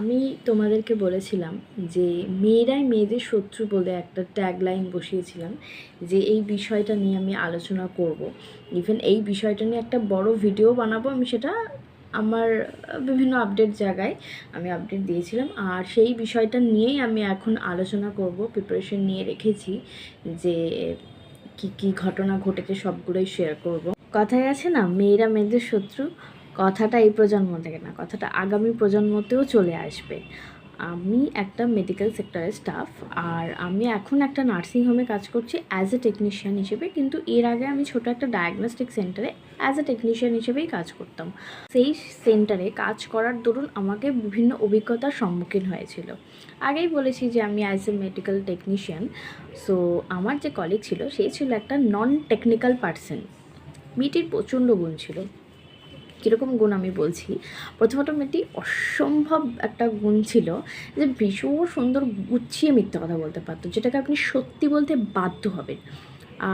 আমি তোমাদেরকে বলেছিলাম যে মেয়েরাই মেয়েদের শত্রু বলে একটা ট্যাগলাইন বসিয়েছিলাম যে এই বিষয়টা নিয়ে আমি আলোচনা করব। ইভেন এই বিষয়টা নিয়ে একটা বড় ভিডিও বানাবো আমি সেটা আমার বিভিন্ন আপডেট জায়গায় আমি আপডেট দিয়েছিলাম। আর সেই বিষয়টা নিয়েই আমি এখন আলোচনা করব প্রিপারেশন নিয়ে রেখেছি যে কি কি ঘটনা ঘটেছে সবগুলোই শেয়ার করব। কথায় আছে না, মেয়েরা মেয়েদের শত্রু। কথাটা এই প্রজন্ম থেকে না, কথাটা আগামী প্রজন্মতেও চলে আসবে। আমি একটা মেডিকেল সেক্টরের স্টাফ আর আমি এখন একটা নার্সিং হোমে কাজ করছি অ্যাজ এ টেকনিশিয়ান হিসেবে, কিন্তু এর আগে আমি ছোট একটা ডায়াগনস্টিক সেন্টারে অ্যাজ এ টেকনিশিয়ান হিসেবেই কাজ করতাম। সেই সেন্টারে কাজ করার দরুন আমাকে বিভিন্ন অভিজ্ঞতার সম্মুখীন হয়েছিল। আগেই বলেছি যে আমি as a medical technician so আমার যে কলিগ ছিল, সে ছিল একটা নন টেকনিক্যাল পার্সন মেয়েটির প্রচণ্ড গুণ ছিল। কীরকম গুণ আমি বলছি? প্রথমত মেয়েটি অসম্ভব একটা গুণ ছিল যে ভীষণ সুন্দর গুছিয়ে মিথ্যে কথা বলতে পারতো, যেটাকে আপনি সত্যি বলতে বাধ্য হবেন।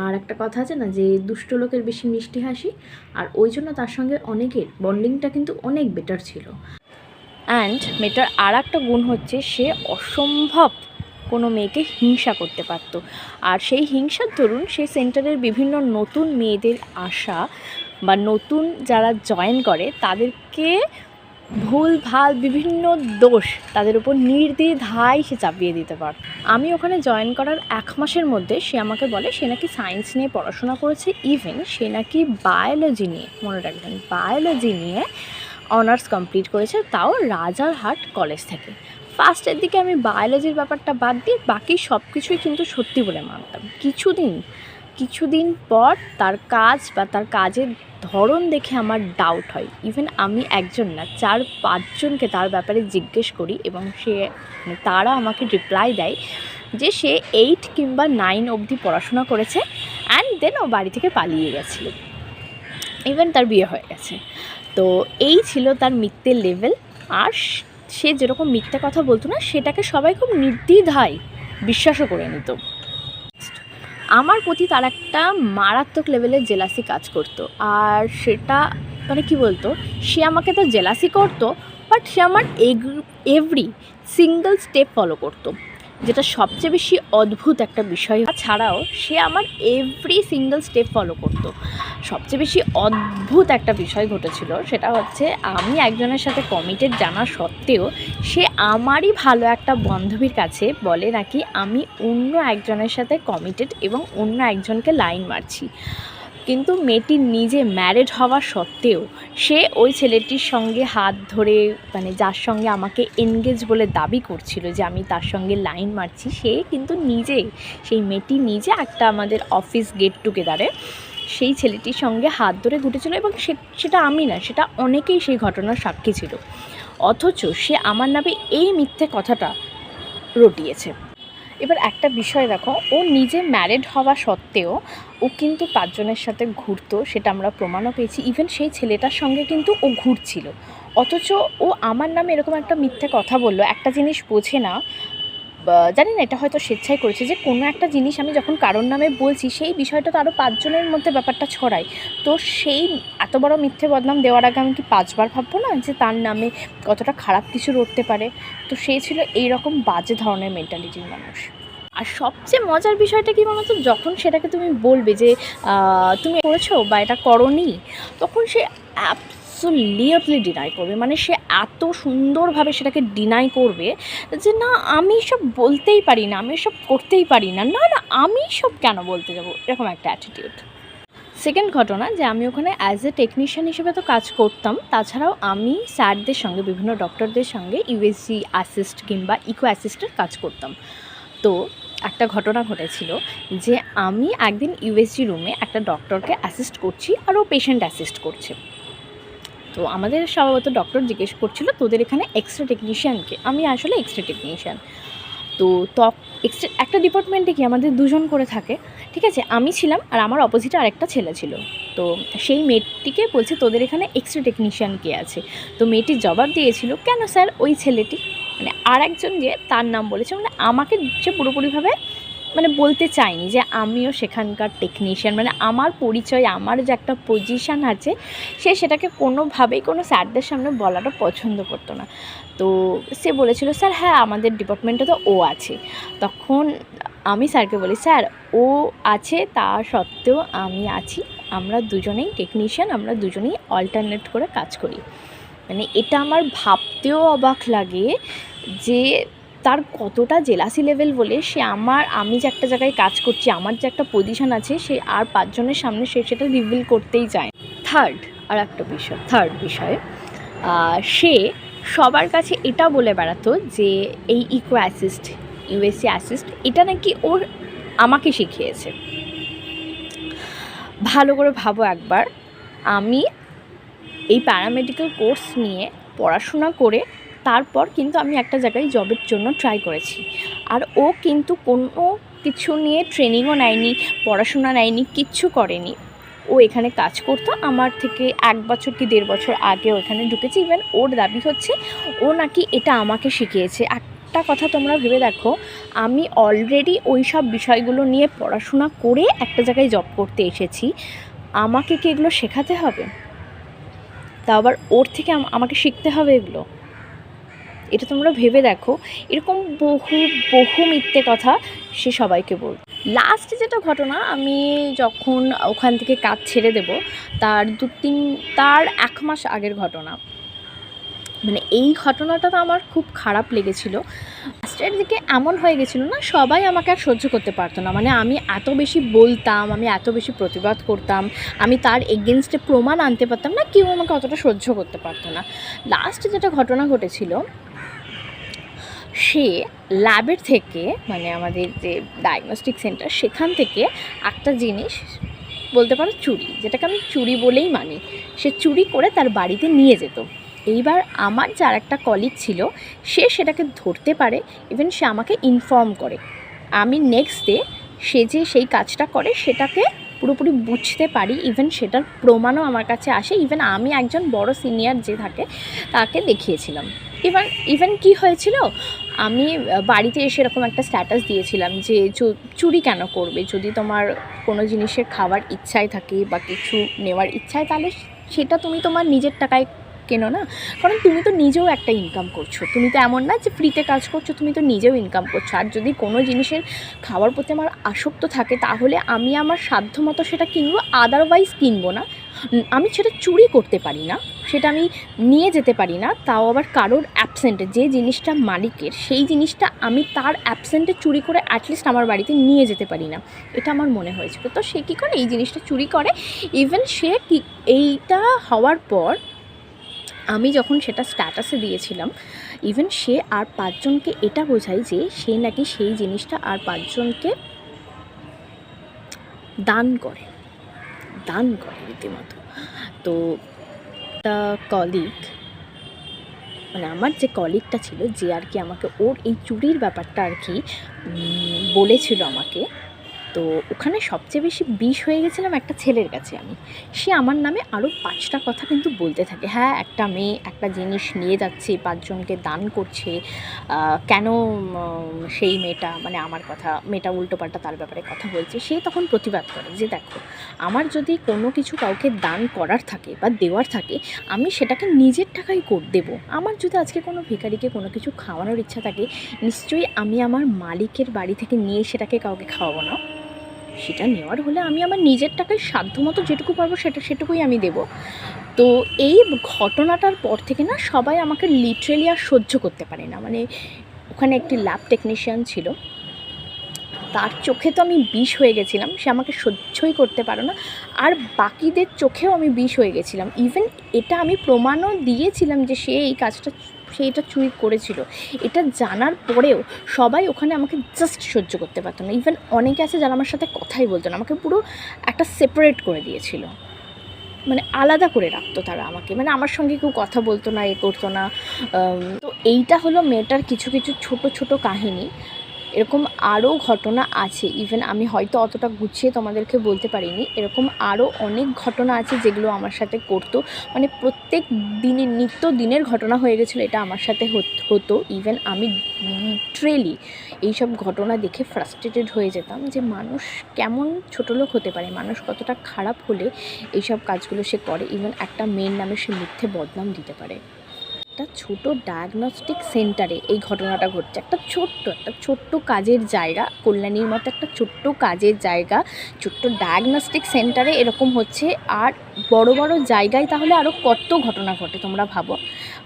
আর একটা কথা আছে না যে দুষ্ট লোকের বেশি মিষ্টি হাসি, আর ওই জন্য তার সঙ্গে অনেকের বন্ডিংটা কিন্তু অনেক বেটার ছিল। অ্যান্ড মেয়েটার আর একটা গুণ হচ্ছে সে অসম্ভব কোনো মেয়েকে হিংসা করতে পারত। আর সেই হিংসার দরুন সে সেন্টারের বিভিন্ন নতুন মেয়েদের আসা বা নতুন যারা জয়েন করে, তাদেরকে ভুল, ভালো, বিভিন্ন দোষ তাদের উপর নির্দ্বিধায় সে চাপিয়ে দিতে পার। আমি ওখানে জয়েন করার এক মাসের মধ্যে সে আমাকে বলে, সে নাকি সায়েন্স নিয়ে পড়াশোনা করেছে ইভেন সে নাকি বায়োলজি নিয়ে, মনে রাখবেন বায়োলজি নিয়ে অনার্স কমপ্লিট করেছে তাও রাজারহাট কলেজ থেকে। ফার্স্টের দিকে আমি বায়োলজির ব্যাপারটা বাদ দিয়ে বাকি সব কিছুই কিন্তু সত্যি বলে মানতাম। কিছুদিন কিছুদিন পর তার কাজ বা তার কাজের ধরন দেখে আমার ডাউট হয়। ইভেন আমি একজন না, চার পাঁচজনকে তার ব্যাপারে জিজ্ঞেস করি এবং সে মানে তারা আমাকে রিপ্লাই দেয় যে সে এইট কিংবা নাইন অবধি পড়াশোনা করেছে অ্যান্ড দেন ও বাড়ি থেকে পালিয়ে গেছিল। ইভেন তার বিয়ে হয়ে গেছে। তো এই ছিল তার মিথ্যের লেভেল আর সে যেরকম মিথ্যে কথা বলতো না, সেটাকে সবাই খুব নির্দ্বিধায় বিশ্বাসও করে নিত। আমার প্রতি তার একটা মারাত্মক লেভেলের জেলাসি কাজ করতো। আর সেটা মানে কি বলতো, সে আমাকে তো জেলাসি করতো বাট সে আমার এভরি সিঙ্গেল স্টেপ ফলো করতো। যেটা সবচেয়ে বেশি অদ্ভুত একটা বিষয়। ছাড়াও সে আমার এভরি সিঙ্গেল স্টেপ ফলো করতো। সবচেয়ে বেশি অদ্ভুত একটা বিষয় ঘটেছিল, সেটা হচ্ছে আমি একজনের সাথে কমিটেড জানা সত্ত্বেও সে আমারই ভালো একটা বান্ধবীর কাছে বলে নাকি আমি অন্য একজনের সাথে কমিটেড এবং অন্য একজনকে লাইন মারছি। কিন্তু মেয়েটি নিজে ম্যারেড হওয়া সত্ত্বেও সে ওই ছেলেটির সঙ্গে হাত ধরে মানে যার সঙ্গে আমাকে এনগেজ বলে দাবি করছিল যে আমি তার সঙ্গে লাইন মারছি, সে কিন্তু নিজে, সেই মেয়েটি নিজে একটা আমাদের অফিস গেট টুগেদারে সেই ছেলেটির সঙ্গে হাত ধরে ঘুটেছিল এবং সেটা আমি না, সেটা অনেকেই সেই ঘটনার সাক্ষী ছিল। অথচ সে আমার নামে এই মিথ্যে কথাটা রটিয়েছে। এবার একটা বিষয় দেখো, ও নিজে ম্যারেড হওয়া সত্ত্বেও ও কিন্তু পাঁচজনের সাথে ঘুরতো, সেটা আমরা প্রমাণও পেয়েছি। ইভেন সেই ছেলেটার সঙ্গে কিন্তু ও ঘুরছিল। অথচ ও আমার নামে এরকম একটা মিথ্যে কথা বলল, একটা জিনিস বোঝে না জানি না, এটা হয়তো স্বেচ্ছায় করেছে যে কোনো একটা জিনিস আমি যখন কারোর নামে বলছি, সেই বিষয়টা তো আরও পাঁচজনের মধ্যে ব্যাপারটা ছড়ায়। তো সেই এত বড় মিথ্যে বদনাম দেওয়ার আগে আমি কি পাঁচবার ভাববো না যে তার নামে কতটা খারাপ কিছু রটতে পারে? তো সে ছিল এই রকম বাজে ধরনের মেন্টালিটির মানুষ। আর সবচেয়ে মজার বিষয়টা কি বলতো? যখন সেটাকে তুমি বলবে যে তুমি করেছ বা এটা করনি? তখন সে অ্যাবসোলিউটলি ডিনাই করবে মানে সে এত সুন্দরভাবে সেটাকে ডিনাই করবে যে না, আমি সব বলতেই পারি না, আমি সব করতেই পারি না না না, আমি সব কেন বলতে যাব? এরকম একটা অ্যাটিটিউড সেকেন্ড ঘটনা যে আমি ওখানে অ্যাজ এ টেকনিশিয়ান হিসেবে তো কাজ করতাম, তাছাড়াও আমি স্যারদের সঙ্গে, বিভিন্ন ডক্টরদের সঙ্গে ইউএসজি অ্যাসিস্ট কিংবা ইকো অ্যাসিস্টের কাজ করতাম। তো একটা ঘটনা ঘটেছিল যে আমি একদিন ইউএসজি রুমে একটা ডক্টরকে অ্যাসিস্ট করছি আর ও পেশেন্ট অ্যাসিস্ট করছে। তো আমাদের স্বভাবত ডক্টর জিজ্ঞেস করছিল, তোদের এখানে এক্সরে টেকনিশিয়ানকে আমি আসলে এক্সরে টেকনিশিয়ান তো তক এক্সরে একটা ডিপার্টমেন্টে কি আমাদের দুজন করে থাকে, ঠিক আছে? আমি ছিলাম আর আমার অপোজিটে আরেকটা ছেলে ছিল। তো সেই মেয়েটিকে বলছে, তোদের এখানে এক্সরে টেকনিশিয়ান কে আছে? তো মেয়েটি জবাব দিয়েছিল, কেন স্যার? ওই ছেলেটি। মানে আর একজন যে তার নাম বলেছে মানে আমাকে সে পুরোপুরিভাবে মানে বলতে চাইনি যে আমিও সেখানকার টেকনিশিয়ান মানে আমার পরিচয়, আমার যে একটা পজিশান আছে, সে সেটাকে কোনোভাবেই কোনো স্যারদের সামনে বলাটা পছন্দ করতো না। তো সে বলেছিল, স্যার হ্যাঁ আমাদের ডিপার্টমেন্টে তো ও আছে। তখন আমি স্যারকে বলি, স্যার, ও আছে, তা সত্ত্বেও আমি আছি। আমরা দুজনেই টেকনিশিয়ান আমরা দুজনেই অল্টারনেট করে কাজ করি। মানে এটা আমার ভাবতেও অবাক লাগে যে তার কতটা জেলাসি লেভেল বলে সে আমার, আমি যে একটা জায়গায় কাজ করছি, আমার যে একটা পজিশন আছে, সে আর পাঁচজনের সামনে সে সেটা রিভিল করতেই চায়। থার্ড আর একটা বিষয় থার্ড বিষয় সে সবার কাছে এটা বলে বেড়াতো যে এই ইকো অ্যাসিস্ট ইউএসসি অ্যাসিস্ট এটা নাকি ওর আমাকে শিখিয়েছে। ভালো করে ভাবো একবার, আমি এই প্যারামেডিক্যাল কোর্স নিয়ে পড়াশোনা করে তারপর কিন্তু আমি একটা জায়গায় জবের জন্য ট্রাই করেছি। আর ও কিন্তু কোনো কিছু নিয়ে ট্রেনিংও নেয়নি, পড়াশোনা নেয়নি, কিচ্ছু করেনি। ও এখানে কাজ করতো, আমার থেকে এক বছর কি দেড় বছর আগে ও এখানে ঢুকেছে। ইভেন ওর দাবি হচ্ছে, ও নাকি এটা আমাকে শিখিয়েছে। একটা কথা তোমরা ভেবে দেখো, আমি অলরেডি ওই সব বিষয়গুলো নিয়ে পড়াশোনা করে একটা জায়গায় জব করতে এসেছি। আমাকে কি এগুলো শেখাতে হবে? তা আবার ওর থেকে আম- আমাকে শিখতে হবে এগুলো? এটা তোমরা ভেবে দেখো। এরকম বহু বহু মিথ্যে কথা সে সবাইকে বল লাস্ট যেটা ঘটনা, আমি যখন ওখান থেকে কাজ ছেড়ে দেব, তার দু তিন, তার এক মাস আগের ঘটনা। মানে এই ঘটনাটা তো আমার খুব খারাপ লেগেছিল। লাস্টের দিকে এমন হয়ে গেছিল না, সবাই আমাকে আর সহ্য করতে পারতো না। মানে আমি এত বেশি বলতাম, আমি এত বেশি প্রতিবাদ করতাম, আমি তার এগেনস্টে প্রমাণ আনতে পারতাম না, কেউ আমাকে অতটা সহ্য করতে পারতো না। লাস্ট যেটা ঘটনা ঘটেছিল সে ল্যাবের থেকে মানে আমাদের যে ডায়াগনস্টিক সেন্টার সেখান থেকে একটা জিনিস, বলতে পারো চুরি, যেটাকে আমি চুরি বলেই মানি, সে চুরি করে তার বাড়িতে নিয়ে যেত। এইবার আমার যার একটা কলিগ ছিল, সে সেটাকে ধরতে পারে ইভেন সে আমাকে ইনফর্ম করে। আমি নেক্সট ডে সে যে সেই কাজটা করে, সেটাকে পুরোপুরি বুঝতে পারি ইভেন সেটার প্রমাণও আমার কাছে আসে ইভেন আমি একজন বড় সিনিয়র যে থাকে, তাকে দেখিয়েছিলাম। ইভেন ইভেন কি হয়েছিল? আমি বাড়িতে এসে এরকম একটা স্ট্যাটাস দিয়েছিলাম যে চুরি কেন করবে? যদি তোমার কোনো জিনিসের খাওয়ার ইচ্ছায় থাকে বা কিছু নেওয়ার ইচ্ছায় তাহলে সেটা তুমি তোমার নিজের টাকায় কেনো না? কারণ তুমি তো নিজেও একটা ইনকাম করছ। তুমি তো এমন না যে ফ্রিতে কাজ করছ, তুমি তো নিজেও ইনকাম করছ। আর যদি কোনো জিনিসের খাওয়ার প্রতি আমার আসক্ত থাকে, তাহলে আমি আমার সাধ্য মতো সেটা কিনবো আদারওয়াইজ কিনবো না। আমি সেটা চুরি করতে পারি না। সেটা আমি নিয়ে যেতে পারি না, তাও আবার কারোর অ্যাবসেন্টে যে জিনিসটা মালিকের, সেই জিনিসটা আমি তার অ্যাবসেন্টে চুরি করে অ্যাটলিস্ট আমার বাড়িতে নিয়ে যেতে পারি না। এটা আমার মনে হয়েছিল। তো সে কী করে? এই জিনিসটা চুরি করে। ইভেন সে কি, এইটা হওয়ার পর আমি যখন সেটা স্ট্যাটাসে দিয়েছিলাম ইভেন সে আর পাঁচজনকে এটা বোঝায় যে সে নাকি সেই জিনিসটা আর পাঁচজনকে দান করে। দান করে রীতিমতো। তো একটা কলিগ মানে আমার যে কলিগটা ছিল, যে আর কি আমাকে ওর এই চুরির ব্যাপারটা আর কি বলেছিল আমাকে। তো ওখানে সবচেয়ে বেশি বিষ হয়ে গেছিলাম একটা ছেলের কাছে আমি। সে আমার নামে আরও পাঁচটা কথা কিন্তু বলতে থাকে। হ্যাঁ একটা মেয়ে একটা জিনিস নিয়ে যাচ্ছে, পাঁচজনকে দান করছে কেন সেই মেয়েটা মানে আমার কথা, মেয়েটা উল্টোপাল্টা তার ব্যাপারে কথা বলছে, সে তখন প্রতিবাদ করে যে দেখো, আমার যদি কোনো কিছু কাউকে দান করার থাকে বা দেওয়ার থাকে, আমি সেটাকে নিজের টাকায় কর, দেবো। আমার যদি আজকে কোনো ভিখারিকে কোনো কিছু খাওয়ানোর ইচ্ছা থাকে, নিশ্চয়ই আমি আমার মালিকের বাড়ি থেকে নিয়ে সেটাকে কাউকে খাওয়াবো না। সেটা নেওয়ার হলে আমি আমার নিজের টাকায় সাধ্যমতো যেটুকু পারব সেটা সেটুকুই আমি দেবো। তো এই ঘটনাটার পর থেকে না সবাই আমাকে লিটারেলি আর সহ্য করতে পারে না। মানে ওখানে একটি ল্যাব টেকনিশিয়ান ছিল। তার চোখে তো আমি বিষ হয়ে গেছিলাম। সে আমাকে সহ্যই করতে পারো না। আর বাকিদের চোখেও আমি বিষ হয়ে গেছিলাম। ইভেন এটা আমি প্রমাণও দিয়েছিলাম যে সে এই কাজটা সে এটা চুরি করেছিল। এটা জানার পরেও সবাই ওখানে আমাকে জাস্ট সহ্য করতে পারতো না। ইভেন অনেকে আছে যারা আমার সাথে কথাই বলতো না। আমাকে পুরো একটা সেপারেট করে দিয়েছিল। মানে আলাদা করে রাখতো তারা আমাকে। মানে আমার সঙ্গে কেউ কথা বলতো না, এ করতো না। তো এইটা হলো মেয়েটার কিছু কিছু ছোট ছোট কাহিনী। এরকম আরও ঘটনা আছে। ইভেন আমি হয়তো অতটা গুছিয়ে তোমাদেরকে বলতে পারিনি। এরকম আরও অনেক ঘটনা আছে যেগুলো আমার সাথে করতো। মানে প্রত্যেক দিনের নিত্য দিনের ঘটনা হয়ে গেছিল, এটা আমার সাথে হত- হতো। ইভেন আমি লিটারেলি এইসব ঘটনা দেখে ফ্রাস্ট্রেটেড হয়ে যেতাম যে মানুষ কেমন ছোট লোক হতে পারে? মানুষ কতটা খারাপ হলে এইসব কাজগুলো সে করে? ইভেন একটা মেয়ের নামে সে মিথ্যে বদনাম দিতে পারে। একটা ছোট ডায়াগনস্টিক সেন্টারে এই ঘটনাটা ঘটছে। একটা ছোট্ট একটা ছোট্ট কাজের জায়গা, কল্যাণীর মতো একটা ছোট্ট কাজের জায়গা, ছোট্ট ডায়াগনস্টিক সেন্টারে এরকম হচ্ছে। আর বড় বড় জায়গায় তাহলে আরও কত ঘটনা ঘটে তোমরা ভাবো?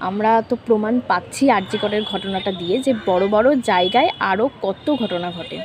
আমরা তো প্রমাণ পাচ্ছি আরজিকরের ঘটনাটা দিয়ে যে বড় বড় জায়গায় আরও কত ঘটনা ঘটে।